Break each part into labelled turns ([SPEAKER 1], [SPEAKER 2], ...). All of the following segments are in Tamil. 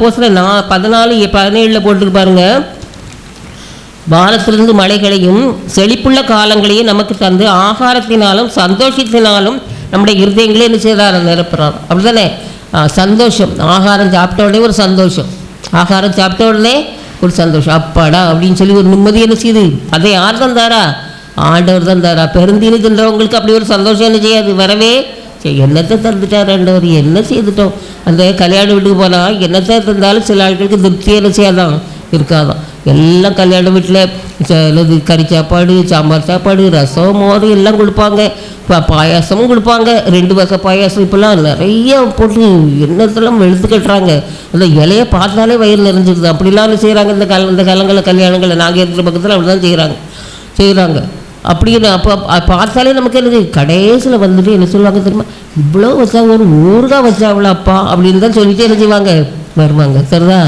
[SPEAKER 1] அப்போ நான் பதினாலு பதினேழில் போட்டுருக்கு பாருங்க. வானத்திலிருந்து மலைகளையும் செழிப்புள்ள காலங்களையும் நமக்கு தந்து ஆகாரத்தினாலும் சந்தோஷத்தினாலும் நம்முடைய இருதயங்களே என்ன செய்தார் நிரப்புறார். அப்படிதானே சந்தோஷம். ஆகாரம் சாப்பிட்ட உடனே ஒரு சந்தோஷம். ஆகாரம் சாப்பிட்ட உடனே ஒரு சந்தோஷம். அப்பாடா அப்படின்னு சொல்லி ஒரு நிம்மதி என்ன செய்யுது? அதை யார் தந்தாரா? ஆண்டவர் தந்தாரா. பெருந்தீனி தந்தவங்களுக்கு அப்படி ஒரு சந்தோஷம் என்ன செய்யாது? வரவே என்னத்தை தந்துட்டார் ஆண்டவர்? என்ன செய்துட்டோம்? அந்த கல்யாண வீட்டுக்கு போனால் என்னத்தை தந்தாலும் சில ஆட்களுக்கு திருப்தியே என்ன செய்யாதான்? இருக்காதான். எல்லாம் கல்யாண வீட்டில் கறி சாப்பாடு சாம்பார் சாப்பாடு ரசம் மோர் எல்லாம் கொடுப்பாங்க. இப்போ பாயாசமும் கொடுப்பாங்க. ரெண்டு வகை பாயாசம் இப்போல்லாம் நிறைய போட்டு என்னத்தெல்லாம் வெளுத்து கட்டுறாங்க. அந்த இலையை பார்த்தாலே வயிறு நிறைஞ்சிருது. அப்படிலாம் செய்கிறாங்க இந்த கால இந்த காலங்களில் கல்யாணங்களை நாங்கள் இருக்கிற பக்கத்தில் அப்படி தான் செய்கிறாங்க செய்கிறாங்க அப்படின்னு அப்போ பார்த்தாலே நமக்கு என்னது? கடைசியில் வந்துட்டு என்ன சொல்லுவாங்க தெரியுமா? இவ்வளோ வச்சா ஒரு ஊறுகாய் வச்சாங்களா அப்பா அப்படின்னு தான் சொல்லிட்டு என்ன செய்வாங்க? வருவாங்க. சரிதா?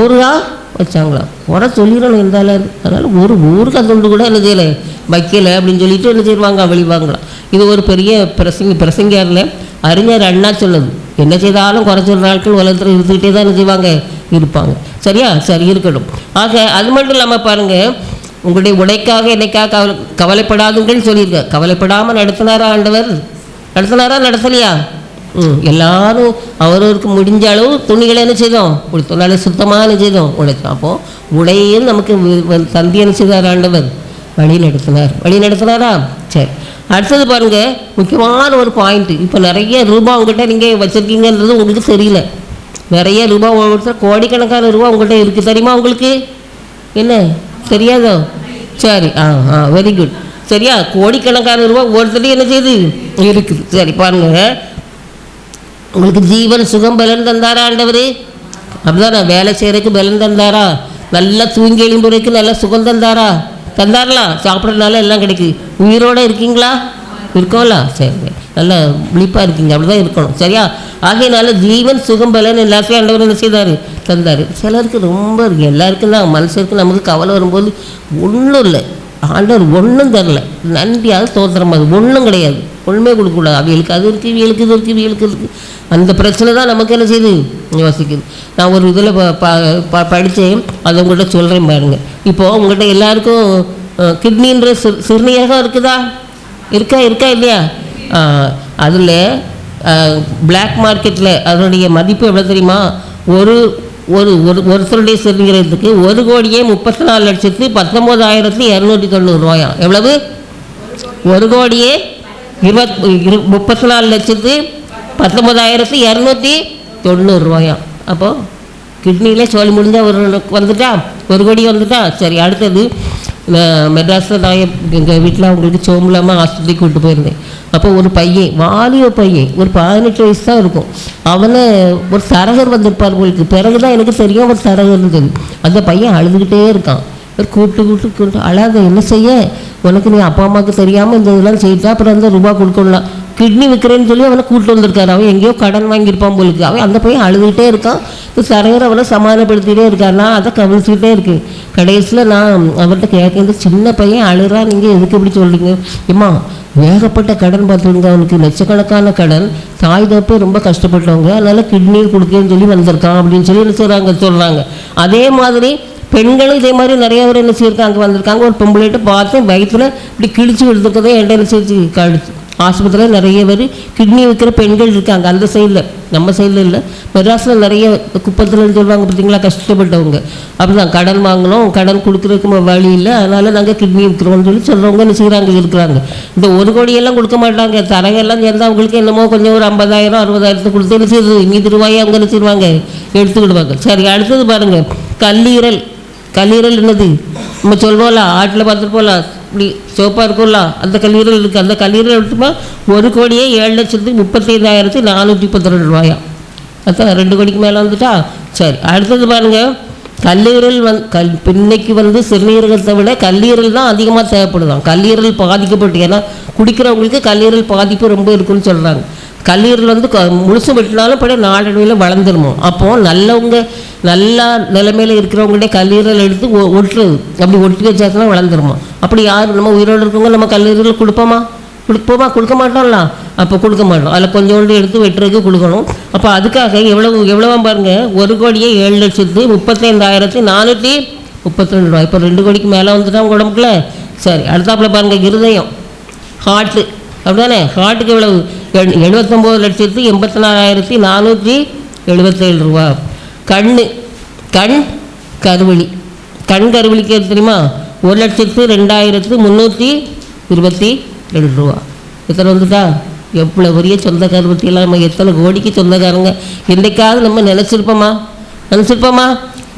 [SPEAKER 1] ஊறுகாய் வச்சாங்களா? குறை சொல்லிடணும் இருந்தாலும். அதனால் ஒரு ஊறுகாய் தொண்டு கூட என்ன செய்யலை? வைக்கலை அப்படின்னு சொல்லிட்டு என்ன செய்வாங்க? வெளிவாங்களாம் இது ஒரு பெரிய பிரசங்க பிரசங்கியாரில் அறிஞர் அண்ணா சொல்லுது என்ன செய்தாலும் குறை சொல்கிற ஆட்கள் உலகத்தில் இருந்துக்கிட்டே தான் என்ன செய்வாங்க? இருப்பாங்க. சரியா? சரி இருக்கட்டும். ஆக அது மட்டும் இல்லாமல் பாருங்கள் உங்களுடைய உடைக்காக என்னைக்காக கவலை கவலைப்படாதுங்கன்னு சொல்லியிருக்க. கவலைப்படாமல் நடத்தினாரா ஆண்டவர்? நடத்தினாரா நடத்தலையா? ம் எல்லாரும் அவரவருக்கு முடிஞ்ச அளவு துணிகளை என்ன செய்தோம்? கொடுத்தோம். நல்ல சுத்தமாக என்ன செய்தோம்? உடைச்சோம் அப்போது உடையும் நமக்கு தந்தி என்ன செய்தார் ஆண்டவர்? வழி நடத்தினார். வழி நடத்தினாரா? சரி. அடுத்தது பாருங்கள் முக்கியமான ஒரு பாயிண்ட்டு இப்போ நிறைய ரூபா உங்கள்கிட்ட நீங்கள் வச்சுருக்கீங்கன்றது உங்களுக்கு தெரியல. நிறைய ரூபா ஒருத்தர் கோடிக்கணக்கான ரூபா உங்கள்கிட்ட இருக்குது தெரியுமா உங்களுக்கு? என்ன? தெரியாதோ சரி ஆ ஆ வெரி குட் சரியா? கோடிக்கணக்கான ரூபா ஒருத்தர் என்ன செய்யுது? இருக்குது. சரி பாருங்க. உங்களுக்கு ஜீவன் சுகம் பலன் தந்தாரா ஆண்டவர்? அப்படிதானா? வேலை செய்கிறதுக்கு பலன் தந்தாரா? நல்லா தூங்கி எழும்புறதுக்கு நல்லா சுகம் தந்தாரா? தந்தாரலாம் சாப்பிட்றதுனால எல்லாம் கிடைக்குது. உயிரோட இருக்கீங்களா? இருக்கோம்ல? சரி நல்லா விழிப்பாக இருக்கீங்க. அப்படி தான் இருக்கணும். சரியா? ஆகையினால ஜீவன் சுகம் பலன் எல்லாத்தையும் ஆண்டவர் என்ன செய்தார் தந்தார். சிலருக்கு ரொம்ப இருக்குது எல்லாருக்கும் தான் மனுஷருக்கு நமக்கு கவலை வரும்போது ஒன்றும் இல்லை. ஆண்டவர் ஒன்றும் தரல. நன்றியாக ஸ்தோத்திரம் அது. ஒன்றும் கிடையாது. ஒன்றுமே கொடுக்கக்கூடாது. அவங்களுக்கு அது இருக்குது இவியலுக்கு இது இருக்குது இவியலுக்கு இருக்குது அந்த பிரச்சனை தான் நமக்கு என்ன செய்யுது? யோசிக்குது. நான் ஒரு இதில் படித்தேன் அதை உங்கள்கிட்ட சொல்கிறேன் பாருங்கள் இப்போது உங்கள்கிட்ட எல்லாருக்கும் கிட்னின்ற சிறு சிறுநீரகம் இருக்குதா? இருக்கா இருக்கா இல்லையா? அதில் பிளாக் மார்க்கெட்டில் அதனுடைய மதிப்பு எவ்வளோ தெரியுமா? ஒரு ஒரு ஒரு ஒருத்தருடைய சிறுநீரகத்துக்கு ஒரு கோடியே முப்பத்தி நாலு லட்சத்து பத்தொம்போதாயிரத்து இரநூத்தி தொண்ணூறு ரூபாயாம் எவ்வளவு? ஒரு கோடியே இருபத் இரு முப்பத்தி நாலு லட்சத்து பத்தொம்போதாயிரத்து இரநூத்தி தொண்ணூறு ரூபாயாம் அப்போது கிட்னியில் சோழி முடிஞ்சா ஒரு வந்துட்டா? ஒரு கோடி வந்துட்டா? சரி அடுத்தது மெட்ராஸில் நான் எங்கள் வீட்டில் அவங்களுக்கு சோம்பலாமல் ஆஸ்பத்திரிக்கு கூப்பிட்டு போயிருந்தேன். அப்போ ஒரு பையன் வாலிய பையன் ஒரு பதினெட்டு வயசு தான் இருக்கும். அவனை ஒரு சரகர் வந்திருப்பார் உங்களுக்கு பிறகு தான் எனக்கு தெரியும் ஒரு சரகர் இருந்தது. அந்த பையன் அழுதுகிட்டே இருக்கான். ஒரு கூப்பிட்டு கூப்பிட்டு கூப்பிட்டு அழாத என்ன செய்ய? உனக்கு நீ அப்பா அம்மாவுக்கு தெரியாமல் இந்த இதெல்லாம் செய்தா அப்புறம் அந்த ரூபா கொடுக்கலாம் கிட்னி விற்கிறேன்னு சொல்லி அவனை கூப்பிட்டு வந்திருக்காரு. அவன் எங்கேயோ கடன் வாங்கியிருப்பான் போலுக்கு. அவன் அந்த பையன் அழுதுகிட்டே இருக்கான். சரகர் அவனை சமாதானப்படுத்திகிட்டே இருக்கார் நான் அதை கவனிச்சுக்கிட்டே இருக்கு. கடைசியில் நான் அவர்கிட்ட கேட்க சின்ன பையன் அழுறா நீங்கள் எதுக்கு இப்படி சொல்கிறீங்க இம்மா ஏகப்பட்ட கடன் பார்த்துருங்க அவனுக்கு லட்சக்கணக்கான கடன். தாய் தப்பே ரொம்ப கஷ்டப்பட்டவங்க. அதனால் கிட்னியும் கொடுக்கேன்னு சொல்லி வந்திருக்கான் அப்படின்னு சொல்லி என்ன செய்கிறாங்க சொல்கிறாங்க அதே மாதிரி பெண்களும் இதே மாதிரி நிறைய பேர் என்ன செய்யிருக்காங்க வந்திருக்காங்க. ஒரு பொம்பளைகிட்ட பார்த்து வயிற்றுல இப்படி கிழிச்சு விழுந்துருக்கதே என்ன செய்ச்சு கழிச்சு ஆஸ்பத்திரியில் நிறைய பேர் கிட்னி விற்கிற பெண்கள் இருக்காங்க. அந்த சைடில் நம்ம சைடில் இல்லை. மெட்ராஸில் நிறைய குப்பத்தில் சொல்லுவாங்க பார்த்தீங்களா? கஷ்டப்பட்டவங்க. அப்படிதான். கடன் வாங்கினோம் கடன் கொடுக்குறதுக்கு வழி இல்லை. அதனால் நாங்கள் கிட்னி விற்கிறோம்னு சொல்லி சொல்கிறவங்க என்ன செய்கிறாங்க இருக்கிறாங்க. இந்த ஒரு கோடியெல்லாம் கொடுக்க மாட்டாங்க. தரகெல்லாம் சேர்ந்து அவங்களுக்கு என்னமோ கொஞ்சம் ஒரு ஐம்பதாயிரம் அறுபதாயிரத்து கொடுத்து என்ன செய்யுது மீதி ரூபாயை அவங்க என்ன செய்வாங்க? எடுத்துக்கிடுவாங்க. சரி அடுத்தது பாருங்கள் கல்லீரல். கல்லீரல் என்னது? நம்ம சொல்லுவோம்ல ஆட்டில் பார்த்துட்டு போகலாம் இப்படி சிவப்பாக இருக்கும்ல அந்த கல்லீரல் இருக்குது அந்த கல்லீரல் எடுத்துமா ஒரு கோடியே ஏழு லட்சத்துக்கு முப்பத்தைந்தாயிரத்தி நானூற்றி முப்பத்தி ரெண்டு ரூபாயா? அதான் ரெண்டு கோடிக்கு மேலே வந்துட்டா? சரி அடுத்தது பாருங்கள் கல்லீரல் வந் கல் இன்னைக்கு வந்து சிறுநீரகத்தை விட கல்லீரல் தான் அதிகமாக தேவைப்படுதான். கல்லீரல் பாதிக்கப்பட்டு ஏன்னா குடிக்கிறவங்களுக்கு கல்லீரல் பாதிப்பு ரொம்ப இருக்குன்னு சொல்கிறாங்க கல்லீரல் வந்து முழுசும் முழுசு வெட்டினாலும் படம் நாளடைவில் வளர்ந்துருமோ? அப்போது நல்லவங்க நல்லா நிலைமையில் இருக்கிறவங்கள்ட்ட கல்லீரல் எடுத்து ஒட்டுறது அப்படி ஒட்டி வச்சாச்சுன்னா வளர்ந்துருமா? அப்படி யார் நம்ம உயிரோடு இருக்கவங்க நம்ம கல்லீரல் கொடுப்போமா? கொடுப்போமா? கொடுக்க மாட்டோம்ல. அப்போ கொடுக்க மாட்டோம். அதில் கொஞ்சோண்டு எடுத்து வெட்டுறதுக்கு கொடுக்கணும். அப்போ அதுக்காக எவ்வளவு எவ்வளவா பாருங்கள் ஒரு கோடியே ஏழு லட்சத்து முப்பத்தைந்தாயிரத்தி நானூற்றி முப்பத்தி ரெண்டு ரூபா இப்போ ரெண்டு கோடிக்கு மேலே வந்துட்டா உங்க உடம்புக்குள்ள. சரி அடுத்தாப்புல பாருங்கள் இருதயம் ஹார்ட்டு அப்படிதானே ஹார்ட்டுக்கு எவ்வளவு? எழுபத்தொம்போது லட்சத்து எண்பத்தி நாலாயிரத்தி நானூற்றி எழுபத்தேழு ரூபா. கண் கண் கருவழி. கண் கருவழிக்கு தெரியுமா? ஒரு லட்சத்து ரெண்டாயிரத்து முந்நூற்றி இருபத்தி ரெண்டு ரூபா. எத்தனை வந்துட்டா? எவ்வளோ பெரிய சொந்தக்கார பற்றியெல்லாம் நம்ம எத்தனை கோடிக்கு சொந்தக்காரங்க? என்றைக்காவது நம்ம நினச்சிருப்போமா? நினச்சிருப்போமா?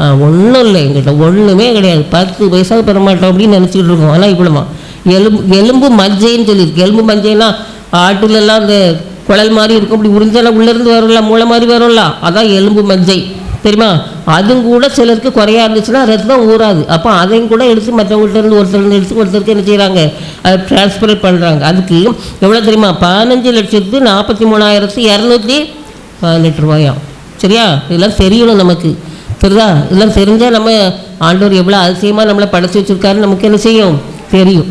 [SPEAKER 1] ஆ ஒன்றும் இல்லை. எங்கிட்ட ஒன்றுமே கிடையாது. பத்து பைசா பெற மாட்டோம் அப்படின்னு நினச்சிக்கிட்டு இருக்கோம். ஆனால் இவ்வளோமா எலும்பு எலும்பு மஞ்சைன்னு சொல்லியிருக்கு. எலும்பு மஞ்சைன்னா ஆட்டுலெல்லாம் அந்த குழல் மாதிரி இருக்கும். அப்படி உறிஞ்செல்லாம் உள்ளேருந்து வரும்ல மூளை மாதிரி வரும்ல. அதான் எலும்பு மஞ்சை. தெரியுமா? அதுவும் கூட சிலருக்கு குறையா இருந்துச்சுன்னா ரத்தம் ஊறாது. அப்போ அதையும் கூட எடுத்து மற்றவங்கள்ட்ட இருந்து ஒருத்தர் இருந்து எடுத்து ஒருத்தருக்கு என்ன செய்கிறாங்க அதை டிரான்ஸ்ஃபர் பண்ணுறாங்க அதுக்கு எவ்வளோ தெரியுமா? பதினஞ்சு லட்சத்து நாற்பத்தி மூணாயிரத்து இரநூத்தி பதினெட்டு ரூபாயாம் சரியா? இதெல்லாம் தெரியணும் நமக்கு. சரிதா இதெல்லாம் தெரிஞ்சால் நம்ம ஆண்டவர் எவ்வளோ அதிசயமாக நம்மளை படைச்சி வச்சுருக்காரு நமக்கு என்ன செய்யும்? தெரியும்.